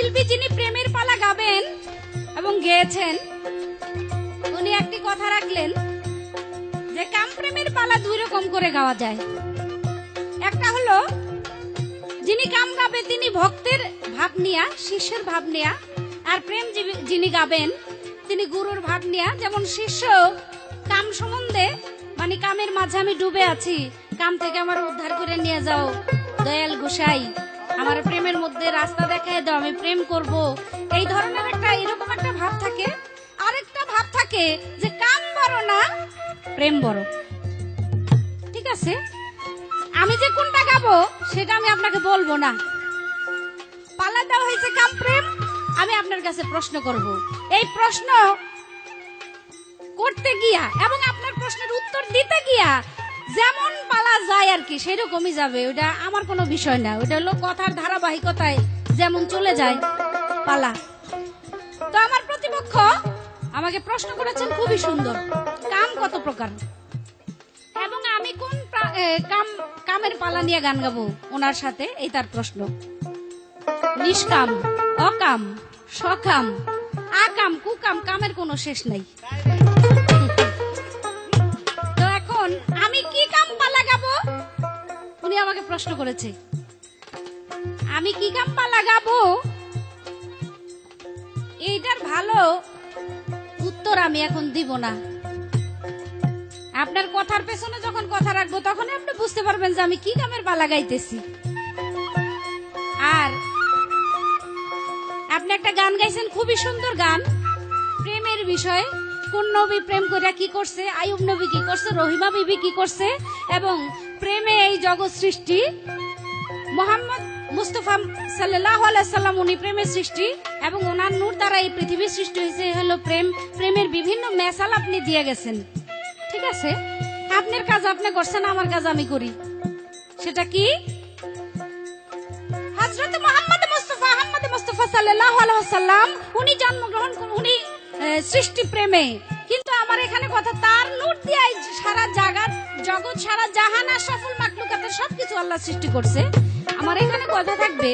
শিল্পী যিনি প্রেমের পালা গাবেন এবং গেয়েছেন, উনি একটি কথা রাখলেন যে কাম প্রেমের পালা দুই রকম করে গাওয়া যায়। একটা হলো, যিনি কাম গাবে তিনি ভক্তের ভাব নিয়া, শিষ্যের ভাব নিয়া, আর প্রেম যিনি- গাবেন তিনি গুরুর ভাব নিয়া। যেমন শিষ্য, কাম সম্বন্ধে মানে কামের মাঝে আমি ডুবে আছি, কাম থেকে আমার উদ্ধার করে নিয়ে যাও, দয়াল গোসাই। আমার প্রেমের মধ্যে রাস্তা দেখায় দাও, আমি প্রেম করব। এই ধরনের একটা, এরকম একটা ভাব থাকে। আরেকটা ভাব থাকে যে কাম বড় না, প্রেম বড়। ঠিক আছে? আমি যে কোনটা গাবো, সেটা আমি আপনাকে বলব না। পালা দেওয়া হয়েছে কাম প্রেম, আমি আপনার কাছে প্রশ্ন করব। এই প্রশ্ন করতে গিয়া এবং আপনার প্রশ্নের উত্তর দিতে গিয়া যেমন পালা যায় আর কি, সেরকমই যাবে। ওটা আমার কোনো বিষয় না। ওটা হলো কথার ধারাবাহিকতায় যেমন চলে যায়, পালা। তো আমার প্রতিপক্ষ আমাকে প্রশ্ন করেছেন, খুবই সুন্দর। কাম কত প্রকার? এবং আমি কোন কাম, কামের পালা নিয়ে গান গাবো? ওনার সাথে এই তার প্রশ্ন। নিষ্কাম, অকাম, সকাম, আকাম, কুকাম, কামের কোনো শেষ নাই। আমাকে প্রশ্ন করেছে। আমি কি কাম পালা গাবো এইটার ভালো উত্তর আমি এখন দিব না। আপনার কথার পেছনে যখন কথা রাখব তখন আপনি বুঝতে পারবেন যে আমি কি কামের পালা গাইতেছি আর আপনি একটা গান গাইছেন, খুবই সুন্দর গান, প্রেমের বিষয়। কোন নবী প্রেম করিয়া কি করছে? আয়ুব নবী কি করছে? রহিমা বিবি কি করছে? এবং প্রেমে এই জগৎ সৃষ্টি, মোহাম্মদ মুস্তফা সাল্লাহ সাল্লাম উনি প্রেমের সৃষ্টি এবং ওনার নূর দ্বারা এই পৃথিবীর সৃষ্টি হয়েছে হলো প্রেম। প্রেমের বিভিন্ন মেসাল আপনি দিয়ে গেছেন। ঠিক আছে? আপনার কাজ আপনি করছেন, আমার কাজ আমি করি। সেটা কি? হযরত মুহাম্মদ মুস্তাফা আহমদ মুস্তাফা সাল্লাল্লাহু আলাইহি সাল্লাম, উনি জন্মগ্রহণ উনি সৃষ্টি প্রেমে। কিন্তু আমার এখানে কথা, তার নূর দিয়ে সারা জাগার জগৎ সারা জাহানা সফল মাকলুকাতে সবকিছু আল্লাহ সৃষ্টি করছে। আমার এখানে কথা থাকবে